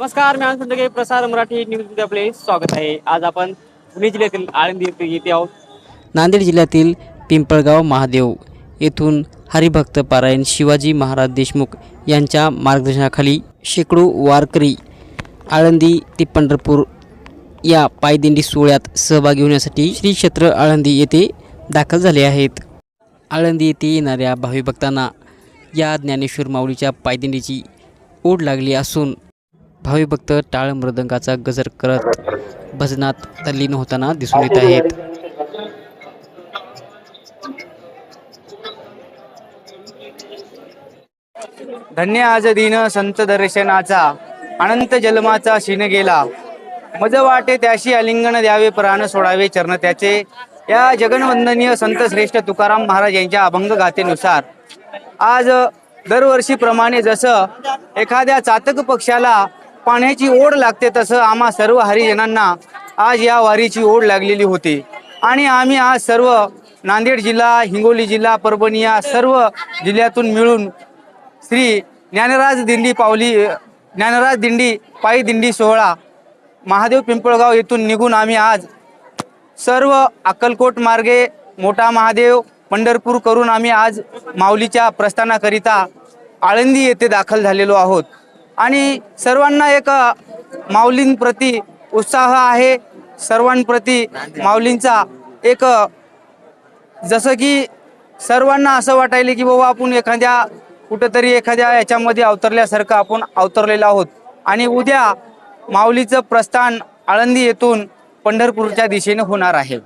नमस्कार मी आनंद प्रसार मराठी न्यूजमध्ये आपले स्वागत आहे. आज आपण पुणे जिल्ह्यातील आळंदी येथे येथे आहोत. नांदेड जिल्ह्यातील पिंपळगाव महादेव येथून हरिभक्त पारायण शिवाजी महाराज देशमुख यांच्या मार्गदर्शनाखाली शेकडो वारकरी आळंदी ते पंढरपूर या पायदिंडी सोहळ्यात सहभागी होण्यासाठी श्री क्षेत्र आळंदी येथे दाखल झाले आहेत. आळंदी येथे येणाऱ्या भाविभक्तांना या ज्ञानेश्वर माऊलीच्या पायदिंडीची ओढ लागली असून भाविभक्त टाळ मृदंगाचा गजर करत भजनात तल्लीन होताना दिसून येत आहेत. धन्य आज दिन संत दर्शनाचा अनंत जन्माचा शिन गेला. मज वाटे त्याशी आलिंगन द्यावे प्राण सोडावे चरण त्याचे. या जगनवंदनीय संत श्रेष्ठ तुकाराम महाराज यांच्या अभंग गातेनुसार आज दरवर्षीप्रमाणे जसं एखाद्या चातक पक्षाला पाण्याची ओढ लागते तसं आम्हा सर्व हरिजनांना आज या वारीची ओढ लागलेली होती. आणि आम्ही आज सर्व नांदेड जिल्हा हिंगोली जिल्हा परभणी या सर्व जिल्ह्यातून मिळून श्री ज्ञानराज दिंडी पावली ज्ञानराज दिंडी पायी दिंडी सोहळा महादेव पिंपळगाव येथून निघून आम्ही आज सर्व अक्कलकोट मार्गे मोठा महादेव पंढरपूर करून आम्ही आज माऊलीच्या प्रस्थानाकरिता आळंदी येथे दाखल झालेलो आहोत. आणि सर्वांना एक माऊलींप्रती उत्साह आहे. सर्वांप्रती माऊलींचा एक जसं की सर्वांना असं वाटायले की बाबा आपण एखाद्या कुठंतरी एखाद्या याच्यामध्ये अवतरल्यासारखं आपण अवतरलेलो आहोत. आणि उद्या माऊलीचं प्रस्थान आळंदी येथून पंढरपूरच्या दिशेने होणार आहे.